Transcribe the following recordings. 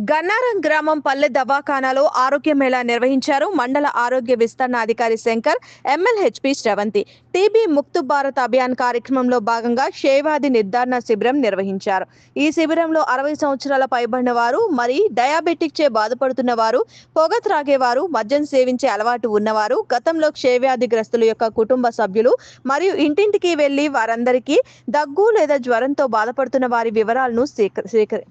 Gannaram గ్రామం పల్లె దవాఖానాలో ఆరోగ్య మేళా నిర్వహించారు? మండల ఆరోగ్య విస్తరణ అధికారి శంకర్ ఎమ్మెల్హెచ్పి శ్రవంతి. టీబీ ముక్తు భారత్ అభియాన్ కార్యక్రమంలో భాగంగా క్షయవ్యాధి నిర్ధారణ శిబిరం నిర్వహించారు. ఈ శిబిరంలో అరవై సంవత్సరాల పైబడిన వారు మరి డయాబెటిక్ చే బాధపడుతున్న వారు పొగ త్రాగేవారు మద్యం సేవించే అలవాటు ఉన్నవారు గతంలో క్షయవ్యాధిగ్రస్తుల యొక్క కుటుంబ సభ్యులు మరియు ఇంటింటికి వెళ్ళి వారందరికీ దగ్గు లేదా జ్వరంతో బాధపడుతున్న వారి వివరాలను స్వీక- స్వీకరి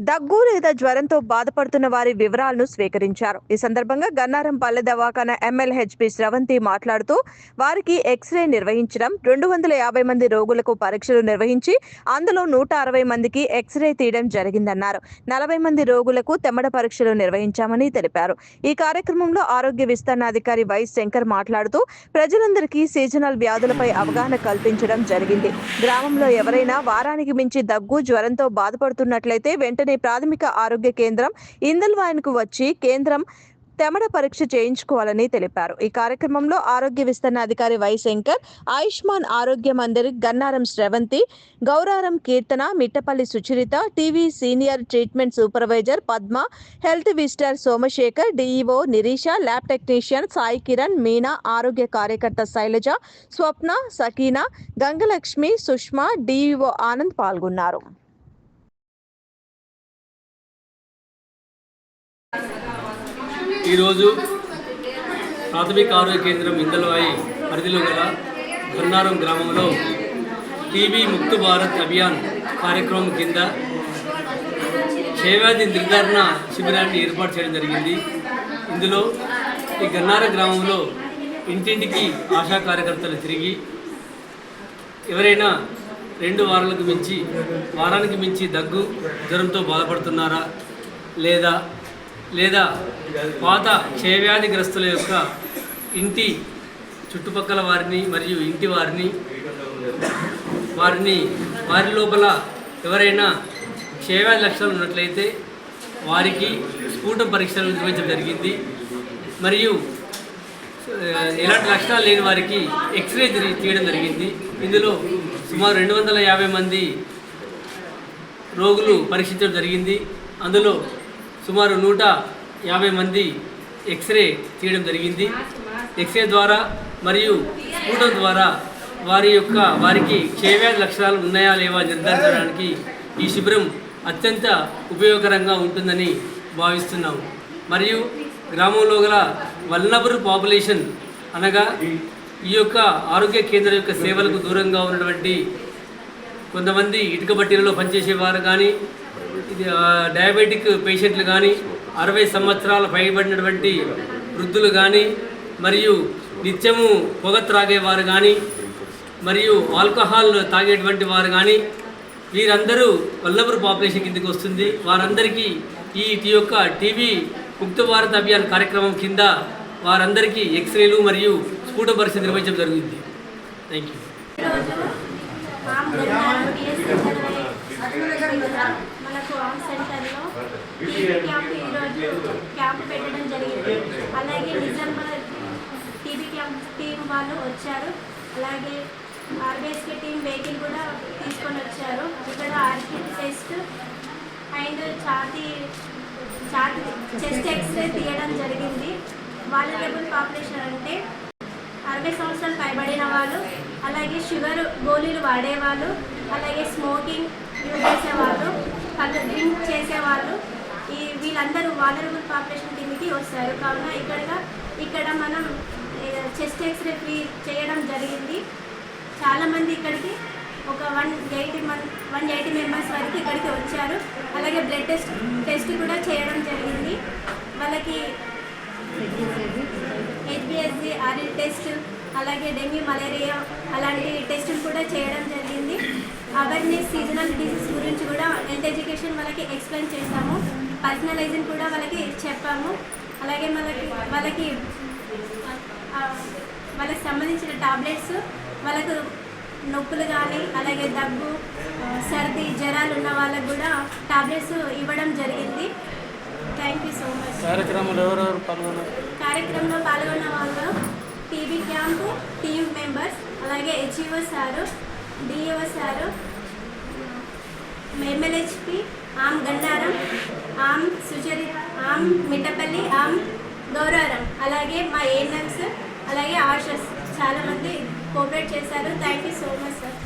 దగ్గు లేదా జ్వరంతో బాధపడుతున్న వారి వివరాలను స్వీకరించారు. ఈ సందర్భంగా గన్నారం పల్లె దవాఖాన ఎమ్మెల్హెచ్పి స్రవంతి మాట్లాడుతూ వారికి ఎక్స్రే నిర్వహించడం రెండు వందల యాభై మంది రోగులకు పరీక్షలు నిర్వహించి అందులో నూట అరవై మందికి ఎక్స్రే తీయడం జరిగిందన్నారు. నలభై మంది రోగులకు తెమ్మడ పరీక్షలు నిర్వహించామని తెలిపారు. ఈ కార్యక్రమంలో ఆరోగ్య విస్తరణాధికారి వై శంకర్ మాట్లాడుతూ ప్రజలందరికీ సీజనల్ వ్యాధులపై అవగాహన కల్పించడం జరిగింది. గ్రామంలో ఎవరైనా వారానికి మించి దగ్గు జ్వరంతో బాధపడుతున్నట్లయితే వెంటనే ప్రాథమిక ఆరోగ్య కేంద్రం ఇందల్వాయన్కు వచ్చి కేంద్రం తెమడ పరీక్ష చేయించుకోవాలని తెలిపారు. ఈ కార్యక్రమంలో ఆరోగ్య విస్తరణ అధికారి Y Shankar Ayushman Arogya Mandir Gannaram Sravanthi Gouraram Keerthana Mittapalli Sucharitha TB senior treatment supervisor Padma health visitor Somashekar DEO Nirisha lab technician Sai Kiran Meena ఆరోగ్య కార్యకర్త శైలజ స్వప్న సకీనా గంగలక్ష్మి సుష్మా డిఈఓ ఆనంద్ పాల్గొన్నారు. ఈరోజు ప్రాథమిక ఆరోగ్య కేంద్రం ఇందలవాయి పరిధిలో గల గన్నారం గ్రామంలో టీబీ ముక్తు భారత్ అభియాన్ కార్యక్రమం కింద క్షయవ్యాధి నిర్ధారణ శిబిరాన్ని ఏర్పాటు చేయడం జరిగింది. ఇందులో ఈ గన్నార గ్రామంలో ఇంటింటికి ఆశా కార్యకర్తలు తిరిగి ఎవరైనా రెండు వారాలకు మించి వారానికి మించి దగ్గు జ్వరంతో బాధపడుతున్నారా లేదా లేదా పాత క్షయవ్యాధిగ్రస్తుల యొక్క ఇంటి చుట్టుపక్కల వారిని మరియు ఇంటి వారిని వారిని వారి లోపల ఎవరైనా క్షయవ్యాధి లక్షణాలు ఉన్నట్లయితే వారికి స్ఫూటం పరీక్షలు నిర్వహించడం జరిగింది. మరియు ఎలాంటి లక్షణాలు లేని వారికి ఎక్స్రే తీయడం జరిగింది. ఇందులో సుమారు రెండు వందల యాభై మంది రోగులు పరీక్షించడం జరిగింది. అందులో సుమారు నూట యాభై మంది ఎక్స్రే తీయడం జరిగింది. ఎక్స్రే ద్వారా మరియు స్ఫూటం ద్వారా వారి యొక్క వారికి క్షయవ్యాధి లక్షణాలు ఉన్నాయా లేవా నిర్ధారించడానికి ఈ శిబిరం అత్యంత ఉపయోగకరంగా ఉంటుందని భావిస్తున్నాము మరియు గ్రామంలో గల వల్నబుల్ పాపులేషన్ అనగా ఈ యొక్క ఆరోగ్య కేంద్రం యొక్క సేవలకు దూరంగా ఉన్నటువంటి కొంతమంది ఇటుక బట్టీలలో పనిచేసేవారు కానీ ఇది డయాబెటిక్ పేషెంట్లు కానీ అరవై సంవత్సరాల పైబడినటువంటి వృద్ధులు కానీ మరియు నిత్యము పొగ త్రాగేవారు కానీ మరియు ఆల్కహాల్ తాగేటువంటి వారు కానీ వీరందరూ వల్లభరు పాపులేషన్ కిందకి వస్తుంది. వారందరికీ ఈ యొక్క టీవీ ముక్త భారత్ అభియాన్ కార్యక్రమం కింద వారందరికీ ఎక్స్రేలు మరియు స్ఫూట పరిస్థితి నిర్వహించడం జరుగుతుంది థ్యాంక్ యూ ఆన్ సెంటర్లో టీబీ క్యాంప్ ఈరోజు క్యాంప్ పెట్టడం జరిగింది. అలాగే నిజామాబాద్ టీబీ క్యాంప్ టీం వాళ్ళు వచ్చారు. అలాగే ఆర్బీఎస్కే టీం వెహికల్ కూడా తీసుకొని వచ్చారు. ఇక్కడ ఆర్కి టెస్ట్ అండ్ ఛాతీ ఛాతీ చెస్ట్ ఎక్స్రే తీయడం జరిగింది. వాల్యులబుల్ పాపులేషన్ అంటే అరవై సంవత్సరాలు పైబడిన వాళ్ళు అలాగే షుగర్ గోళీలు వాడేవాళ్ళు అలాగే స్మోకింగ్ యూజ్ చేసేవాళ్ళు కళ్ళు డ్రింక్ చేసేవాళ్ళు ఈ వీళ్ళందరూ వాలరబుల్ పాపులేషన్ కిందకి వస్తారు. కావున ఇక్కడ ఇక్కడ మనం చెస్ట్ ఎక్స్రే ఫ్రీ చేయడం జరిగింది. చాలామంది ఇక్కడికి ఒక one eighty month one eighty members వరకు ఇక్కడికి వచ్చారు. అలాగే బ్లడ్ టెస్ట్ టెస్ట్ కూడా చేయడం జరిగింది. వాళ్ళకి హెచ్బిఎస్జి ఆర్ఎల్ టెస్ట్ అలాగే డెంగ్యూ మలేరియా అలాంటి టెస్టులు కూడా చేయడం జరిగింది. అవేర్నెస్ సీజనల్ డిసీజ్ గురించి కూడా హెల్త్ ఎడ్యుకేషన్ వాళ్ళకి ఎక్స్ప్లెయిన్ చేస్తాము. పర్సనలైజింగ్ కూడా వాళ్ళకి చెప్పాము. అలాగే వాళ్ళకి వాళ్ళకి వాళ్ళకి సంబంధించిన టాబ్లెట్స్ వాళ్ళకు నొప్పులు కానీ అలాగే దగ్గు సర్ది జ్వరాలు ఉన్న వాళ్ళకు కూడా టాబ్లెట్స్ ఇవ్వడం జరిగింది. థ్యాంక్ యూ సో మచ్ కార్యక్రమంలో ఎవరెవరు పాల్గొన్నారు? కార్యక్రమంలో పాల్గొన్న వాళ్ళు టీబీ క్యాంపు టీమ్ మెంబర్స్ అలాగే HEO sir DEO sir MLHP ma'am Gandaram ma'am Suchari ma'am Mittapalli ma'am Gouravaram అలాగే మా ఏఎన్ఎంస్ అలాగే ఆషస్ చాలామంది కోఆపరేట్ చేశారు. Thank you so much sir